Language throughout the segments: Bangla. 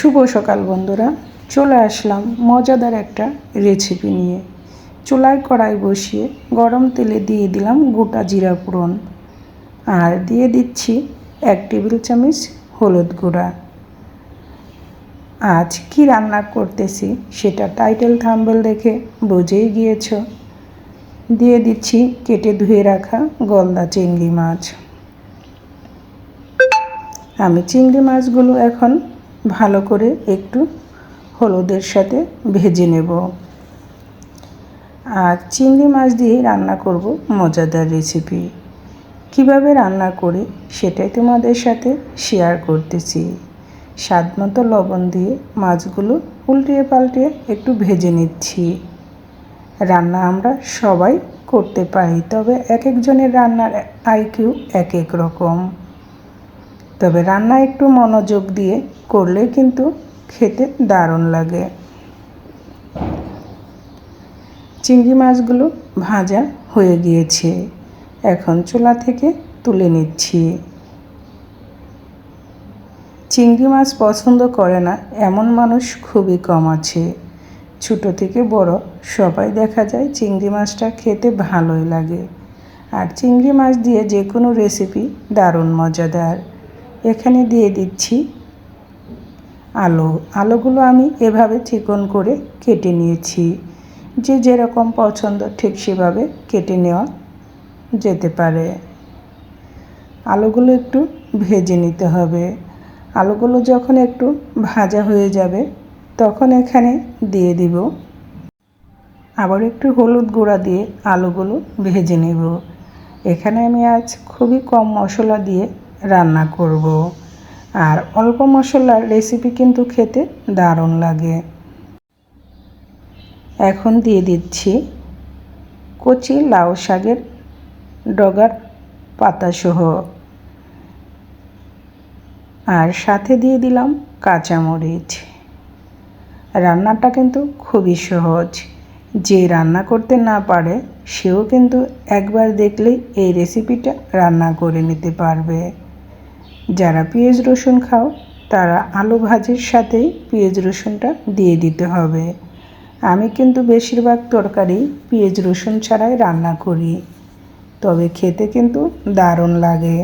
শুভ সকাল, বন্ধুরা। চলে আসলাম মজাদার একটা রেসিপি নিয়ে। চুলায় কড়াই বসিয়ে গরম তেলে দিয়ে দিলাম গোটা জিরা ফোড়ন। আর দিয়ে দিচ্ছি এক টেবিল চামচ হলুদ গুঁড়া। আজ কি রান্না করতেছি সেটা টাইটেল থাম্বেল দেখে বুঝেই গিয়েছ। দিয়ে দিচ্ছি কেটে ধুয়ে রাখা গলদা চিংড়ি মাছ। আমি চিংড়ি মাছগুলো এখন ভালো করে একটু হলুদের সাথে ভেজে নেব। আর চিংড়ি মাছ দিয়ে রান্না করব মজাদার রেসিপি কীভাবে রান্না করি সেটাই তোমাদের সাথে শেয়ার করতেছি। স্বাদ মতো লবণ দিয়ে মাছগুলো উল্টিয়ে পাল্টিয়ে একটু ভেজে নিচ্ছি। রান্না আমরা সবাই করতে পারি, তবে এক একজনের রান্নার আইকিউ এক এক রকম। তবে রান্না একটু মনোযোগ দিয়ে করলে কিন্তু খেতে দারুণ লাগে। চিংড়ি মাছগুলো ভাজা হয়ে গিয়েছে। এখন চুলা থেকে তুলে নিচ্ছি। চিংড়ি মাছ পছন্দ করে না এমন মানুষ খুবই কম আছে। ছোটো থেকে বড় সবাই দেখা যায় চিংড়ি মাছটা খেতে ভালোই লাগে। আর চিংড়ি মাছ দিয়ে যে কোনো রেসিপি দারুণ মজাদার। এখানে দিয়ে দিচ্ছি আলু। আলুগুলো আমি এভাবে চিকন করে কেটে নিয়েছি। যে যেরকম পছন্দ ঠিক সেভাবে কেটে নেওয়া যেতে পারে। আলুগুলো একটু ভেজে নিতে হবে। আলুগুলো যখন একটু ভাজা হয়ে যাবে তখন এখানে দিয়ে দিব। আবার একটু হলুদ গুঁড়া দিয়ে আলুগুলো ভেজে নেব। এখানে আমি আজ খুবই কম মশলা দিয়ে রান্না করব। আর অল্প মশলার রেসিপি কিন্তু খেতে দারুণ লাগে। এখন দিয়ে দিচ্ছি কচি লাউ শাকের ডগার পাতাসহ। আর সাথে দিয়ে দিলাম কাঁচামরিচ। রান্নাটা কিন্তু খুবই সহজ। যে রান্না করতে না পারে, সেও কিন্তু একবার দেখলেই এই রেসিপিটা রান্না করে নিতে পারবে। যারা পেঁয়াজ রসুন খাও, তারা আলু ভাজির সাথেই পেঁয়াজ রসুনটা দিয়ে দিতে হবে। আমি কিন্তু বেশিরভাগ তরকারি পেঁয়াজ রসুন ছাড়াই রান্না করি, তবে খেতে কিন্তু দারুণ লাগে।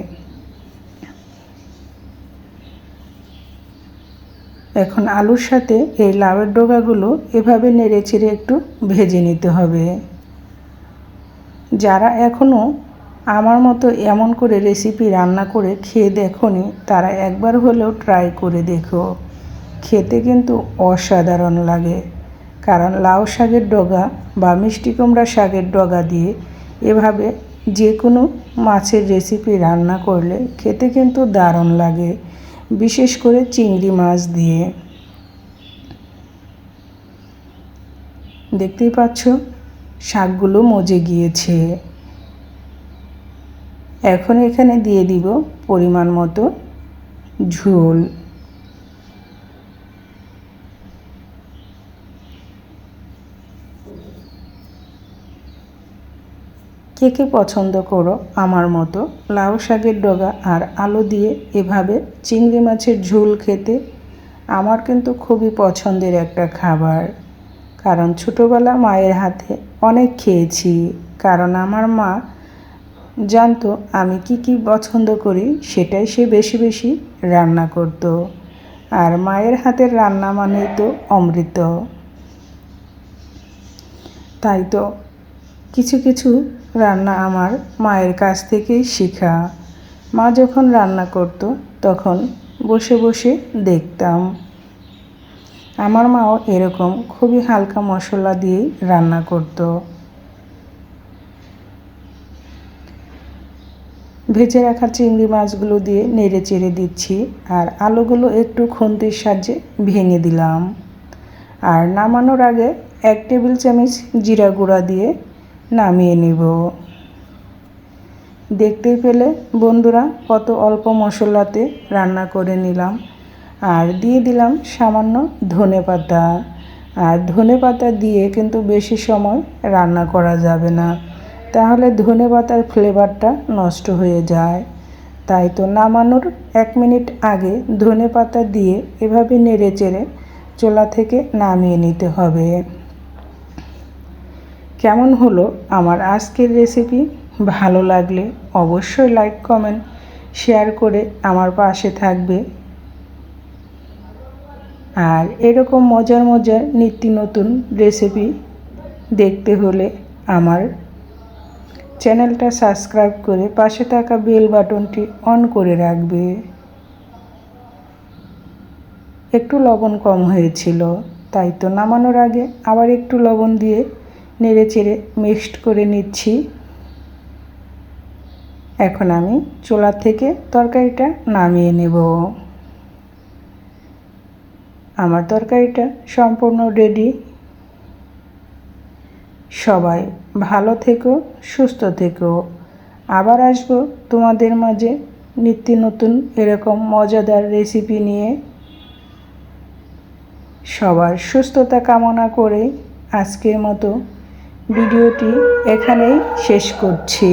এখন আলুর সাথে এই লাউয়ের ডোগাগুলো এভাবে নেড়ে চেড়ে একটু ভেজে নিতে হবে। যারা এখনও আমার মতো এমন করে রেসিপি রান্না করে খেয়ে দেখনি, তারা একবার হলেও ট্রাই করে দেখো। খেতে কিন্তু অসাধারণ লাগে। কারণ লাউ শাকের ডগা বা মিষ্টি কুমড়া শাকের ডগা দিয়ে এভাবে যে কোনো মাছের রেসিপি রান্না করলে খেতে কিন্তু দারুণ লাগে, বিশেষ করে চিংড়ি মাছ দিয়ে। দেখতেই পাচ্ছ, শাকগুলো মজে গিয়েছে। এখন এখানে দিয়ে দিব পরিমাণ মতো ঝোল। কে কে পছন্দ করো আমার মতো? লাউ শাকের ডগা আর আলু দিয়ে এভাবে চিংড়ি মাছের ঝোল খেতে আমার কিন্তু খুবই পছন্দের একটা খাবার। কারণ ছোটোবেলা মায়ের হাতে অনেক খেয়েছি। কারণ আমার মা জানতো আমি কি কি পছন্দ করি, সেটাই সে বেশি বেশি রান্না করত। আর মায়ের হাতের রান্না মানেই তো অমৃত। তাই তো কিছু কিছু রান্না আমার মায়ের কাছ থেকেই শেখা। মা যখন রান্না করত, তখন বসে বসে দেখতাম। আমার মাও এরকম খুবই হালকা মশলা দিয়েই রান্না করত। ভেজে রাখা চিংড়ি মাছগুলো দিয়ে নেড়ে চেড়ে দিচ্ছি আর আলুগুলো একটু খুন্তির সাহায্যে ভেঙে দিলাম। আর নামানোর আগে এক টেবিল চামচ জিরা গুঁড়া দিয়ে নামিয়ে নিব। দেখতে পেলে বন্ধুরা, কত অল্প মশলাতে রান্না করে নিলাম। আর দিয়ে দিলাম সামান্য ধনে পাতা। আর ধনে পাতা দিয়ে কিন্তু বেশি সময় রান্না করা যাবে না। তাহলে ধনে পাতার ফ্লেভারটা নষ্ট হয়ে যায়। তাই তো নামানোর এক মিনিট আগে ধনে পাতা দিয়ে এভাবে নেড়ে চেড়ে চোলা থেকে নামিয়ে নিতে হবে। কেমন হলো আমার আজকের রেসিপি ভালো লাগলে অবশ্যই লাইক কমেন্ট শেয়ার করে আমার পাশে থাকবে। আর এরকম মজার মজার নিত্য নতুন রেসিপি দেখতে হলে আমার চ্যানেলটা সাবস্ক্রাইব করে পাশে থাকা বেল বাটনটি অন করে রাখবে। একটু লবণ কম হয়েছিল, তাই তো নামানোর আগে আবার একটু লবণ দিয়ে নেড়ে চেড়ে মিক্সড করে নিচ্ছি। এখন আমি চোলা থেকে তরকারিটা নামিয়ে নেব। আমার তরকারিটা সম্পূর্ণ রেডি সবাই ভালো থেকো, সুস্থ থেকো। আবার আসব তোমাদের মাঝে নিত্য নতুন এরকম মজাদার রেসিপি নিয়ে। সবার সুস্থতা কামনা করে আজকের মতো ভিডিওটি এখানেই শেষ করছি।